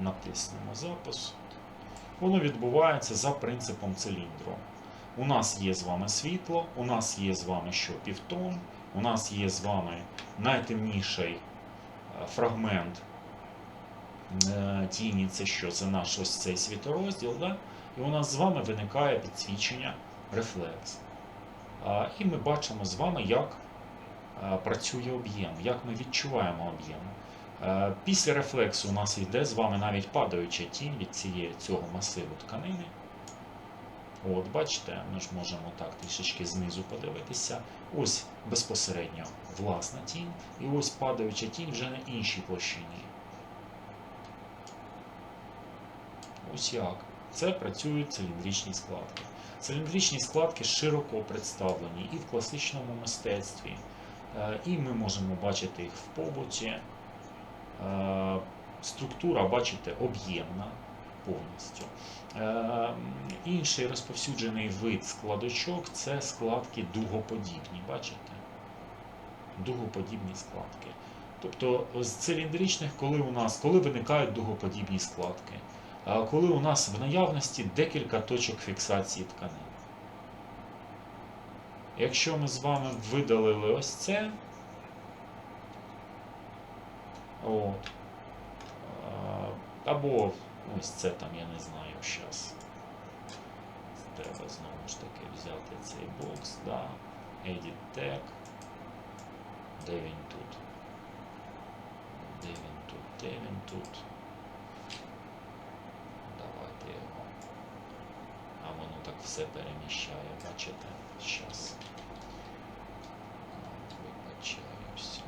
натиснемо запис. Воно відбувається за принципом циліндру. У нас є з вами світло, у нас є з вами що півтон, у нас є з вами найтемніший е, фрагмент е, тіні, це що? Це наш ось цей світорозділ, да? і у нас з вами виникає підсвічення рефлекс. І ми бачимо з вами, як е, працює об'єм, як ми відчуваємо об'єм. Е, Після рефлексу у нас йде з вами навіть падаюча тінь від цієї, цього масиву тканини. От, бачите, ми ж можемо так трішечки знизу подивитися. Ось безпосередньо власна тінь, і ось падаюча тінь вже на іншій площині. Ось як. Це працюють циліндричні складки. Циліндричні складки широко представлені і в класичному мистецтві, е, і ми можемо бачити їх в побуті. Е, Структура, бачите, об'ємна повністю. Е, Інший розповсюджений вид складочок це складки дугоподібні. Бачите? Дугоподібні складки. Тобто з циліндричних, коли у нас коли виникають дугоподібні складки, коли у нас в наявності декілька точок фіксації тканин. Якщо ми з вами видалили ось це, от, або ось це там, я не знаю, зараз. Треба знову ж таки взяти цей бокс, да. Edit Tag. Де він тут? Де він тут? Де він тут? Давайте його. А воно так все переміщає, бачите? Щас. Вибачаюся.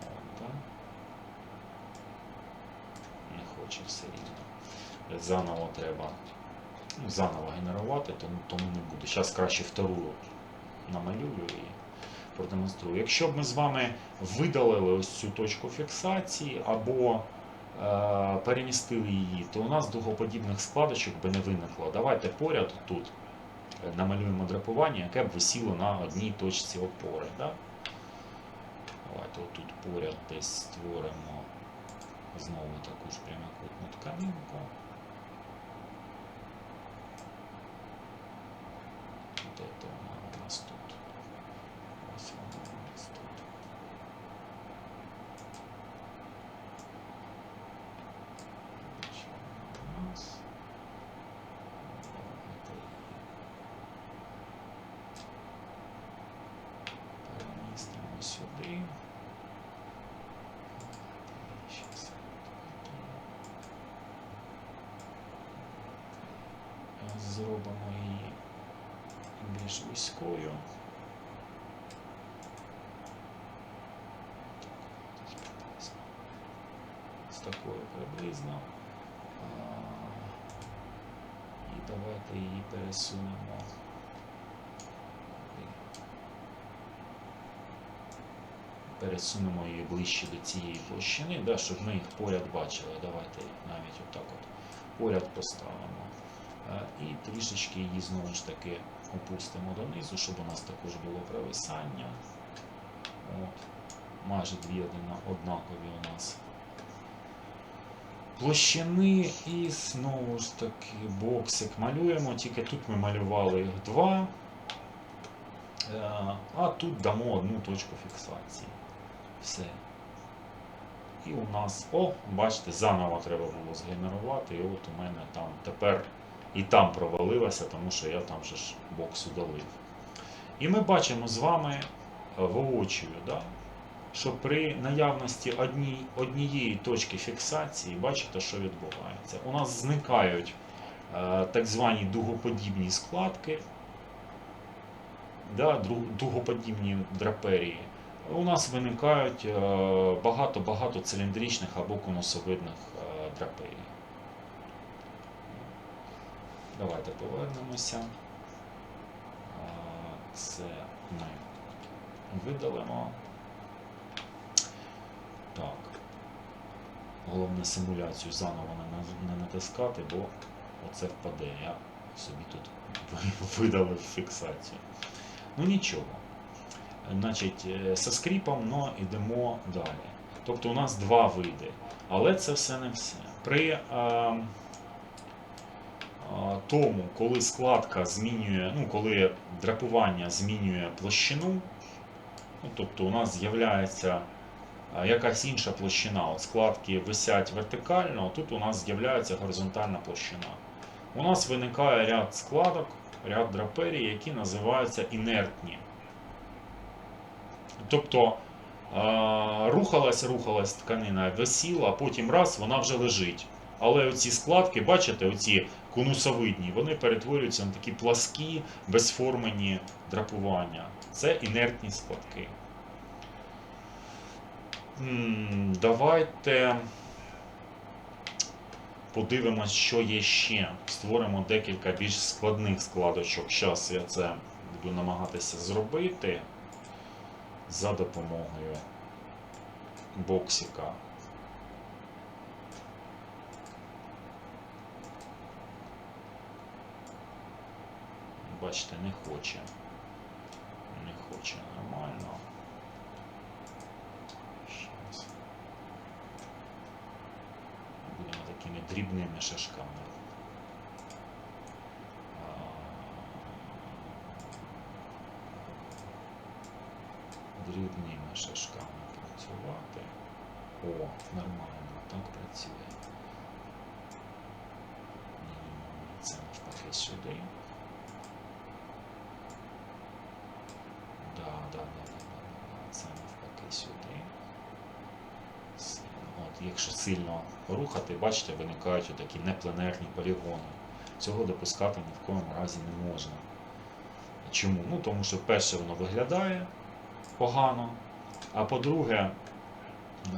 От, да. Не все рівно. Заново треба заново генерувати, тому, тому не буде. Зараз краще втору намалюю і продемонструю. Якщо б ми з вами видалили ось цю точку фіксації або е, перемістили її, то у нас дугоподібних складочок би не виникло. Давайте поряд тут е, намалюємо драпування, яке б висіло на одній точці опори. Да? Давайте отут поряд десь створимо знову таку ж прямокутну тканинку. Де то вона у нас тут? Ось вона у нас тут. Ось вона у нас. Давайте її перемістимо сюди. Щас. Зробимо її більш вузькою. З такою приблизно. І давайте її пересунемо. Пересунемо її ближче до цієї площини, да, щоб ми їх поряд бачили. Давайте навіть отак от поряд поставимо. Е, І трішечки її знову ж таки опустимо донизу, щоб у нас також було провисання. От. Майже дві однакові у нас площини. І знову ж таки боксик малюємо, тільки тут ми малювали їх два. Е, А тут дамо одну точку фіксації. Все. І у нас, о, бачите, заново треба було згенерувати. І от у мене там тепер і там провалилося, тому що я там же ж бокс удалив. І ми бачимо з вами е, воочию, да, що при наявності одній, однієї точки фіксації, бачите, що відбувається. У нас зникають е, так звані дугоподібні складки, да, дугоподібні драперії. У нас виникають е, багато-багато циліндричних або конусовидних е, драперій. Давайте повернемося. Це ми видалимо. Так. Головне симуляцію заново не, натискати, бо оце впаде. Я собі тут ви- видалив фіксацію. Ну нічого. Значить, е, со скріпом, но йдемо далі. Тобто у нас два види. Але це все не все. При е, е, тому, коли складка змінює, ну, коли драпування змінює площину, ну, тобто у нас з'являється якась інша площина. От складки висять вертикально, а тут у нас з'являється горизонтальна площина. У нас виникає ряд складок, ряд драперій, які називаються інертні. Тобто рухалась, рухалась тканина, висіла, а потім раз вона вже лежить. Але оці складки, бачите, оці конусовидні, вони перетворюються на такі пласкі, безформені драпування. Це інертні складки. Давайте подивимось, що є ще. Створимо декілька більш складних складочок. Зараз я це буду намагатися зробити за допомогою боксика. Бачите, не хоче. Не хоче нормально. Щас. Будемо такими дрібними шашками. Дрібними шашками працювати. О, нормально, так працює. Це навпаки сюди. Да, да, да, да, да, да, да. Це навпаки сюди. Сильно. От, якщо сильно рухати, бачите, виникають такі непленерні полігони. Цього допускати ні в коєму разі не можна. Чому? Ну, тому що перше воно виглядає погано, а по-друге,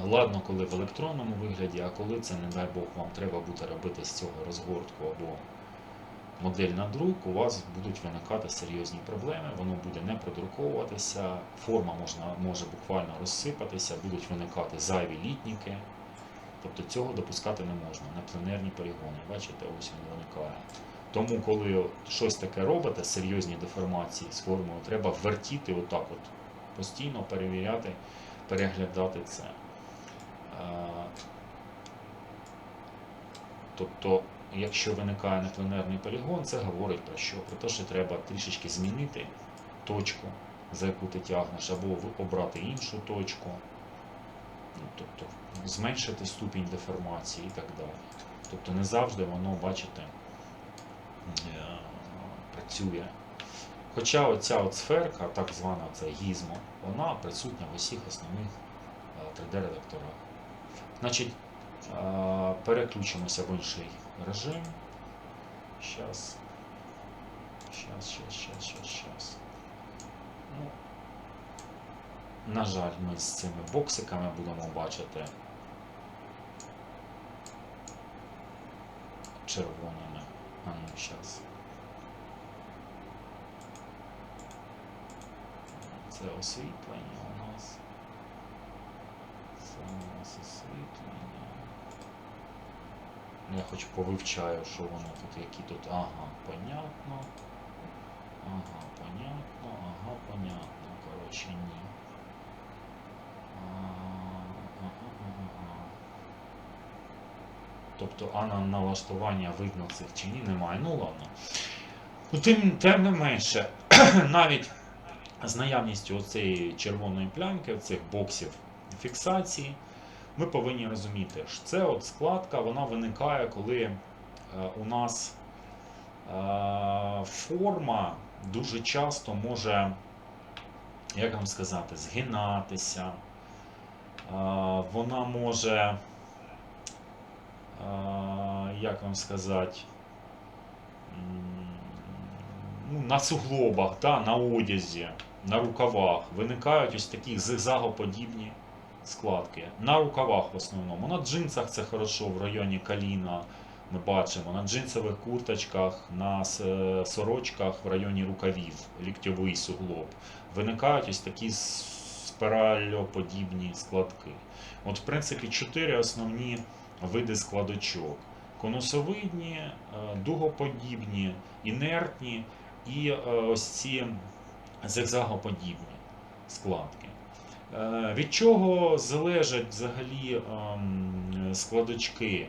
ладно, коли в електронному вигляді, а коли це, не дай Бог, вам треба буде робити з цього розгортку або модель на друк, у вас будуть виникати серйозні проблеми, воно буде не продруковуватися, форма можна, може буквально розсипатися, будуть виникати зайві літніки. Тобто цього допускати не можна. Непленерні полігони, бачите, ось він виникає. Тому, коли щось таке робите, серйозні деформації з формою, треба вертіти отак от, постійно перевіряти, переглядати це. Е, Тобто, якщо виникає непленерний полігон, це говорить про що? Про те, що треба трішечки змінити точку, за яку ти тягнеш, або обрати іншу точку. Ну, тобто зменшити ступінь деформації і так далі. Тобто не завжди воно, бачите, е, працює. Хоча оця от сферка, так звана це гізмо, вона присутня в усіх основних 3D-редакторах. Значить, е, переключимося в інший режим. Щас, щас, щас, щас. Ну, на жаль, ми з цими боксиками будемо бачити червоними. А ну, щас. Це освітлення у нас. Це у нас освітлення. Я хоч повивчаю, що воно тут, які тут. Ага, понятно. Ага, понятно, ага, понятно. Коротше, ні. А, ага, ага, ага. Тобто, а на налаштування видно цих чи ні, немає. Ну ладно. Ну, тим, тим не менше, навіть з наявністю цієї червоної плямки, цих боксів фіксації, ми повинні розуміти, що це от складка, вона виникає, коли е, у нас е, форма дуже часто може, як вам сказати, згинатися. Е, вона може, як вам сказати, ну, на суглобах, да, на одязі, на рукавах виникають ось такі зигзагоподібні складки. На рукавах в основному. На джинсах це хорошо в районі коліна. Ми бачимо на джинсових курточках, на сорочках в районі рукавів, ліктьовий суглоб. Виникають ось такі спиральоподібні складки. От, в принципі, чотири основні види складочок. конусовидні, е, дугоподібні, інертні і е, ось ці зигзагоподібні складки. Е, Від чого залежать взагалі ем, складочки?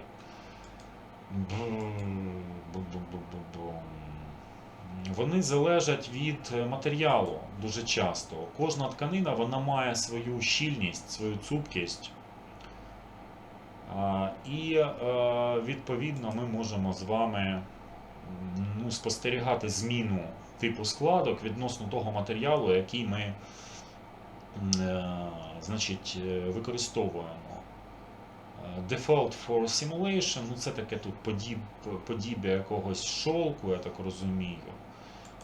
Вони залежать від матеріалу дуже часто. Кожна тканина вона має свою щільність, свою цупкість. І е, відповідно ми можемо з вами ну, спостерігати зміну типу складок відносно того матеріалу, який ми е, значить, е, використовуємо. Default for simulation, ну це таке тут подіб, подібне якогось шовку, я так розумію.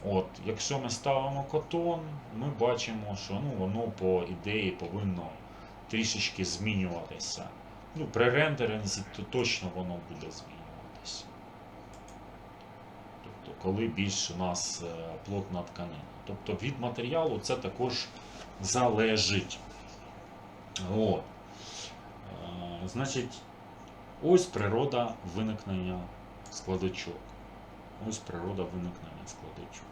От, якщо ми ставимо котон, ми бачимо, що ну, воно по ідеї повинно трішечки змінюватися. Ну, при рендеринзі то точно воно буде змінюватися. Тобто, коли більш у нас е, плотна тканина. Тобто від матеріалу це також залежить. От. Е, Значить, ось природа виникнення складочок. Ось природа виникнення складочок.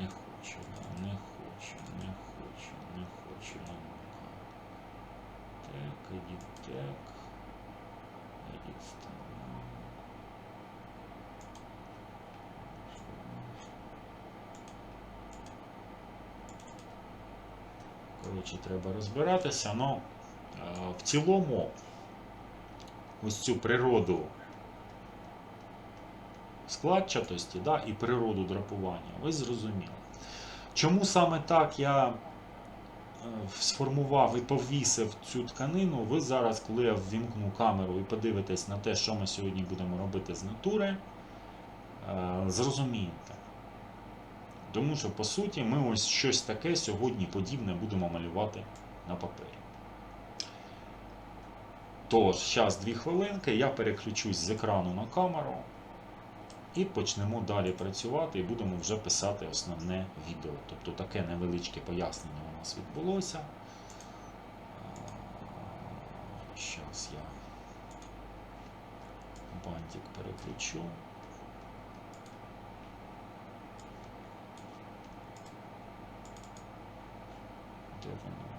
Не хочу, не хочу, не хочу, не хочу, не можу. Так, edit так. Edit сторона. Коротше, треба розбиратися, але в цілому ось цю природу складчатості да, і природу драпування ви зрозуміли. Чому саме так я сформував і повісив цю тканину, ви зараз, коли я ввімкну камеру і подивитесь на те, що ми сьогодні будемо робити з натури, е, зрозумієте. Тому що, по суті, ми ось щось таке сьогодні подібне будемо малювати на папері. Тож, зараз дві хвилинки, я переключусь з екрану на камеру і почнемо далі працювати і будемо вже писати основне відео. Тобто таке невеличке пояснення у нас відбулося. Зараз я бантик переключу. Де воно?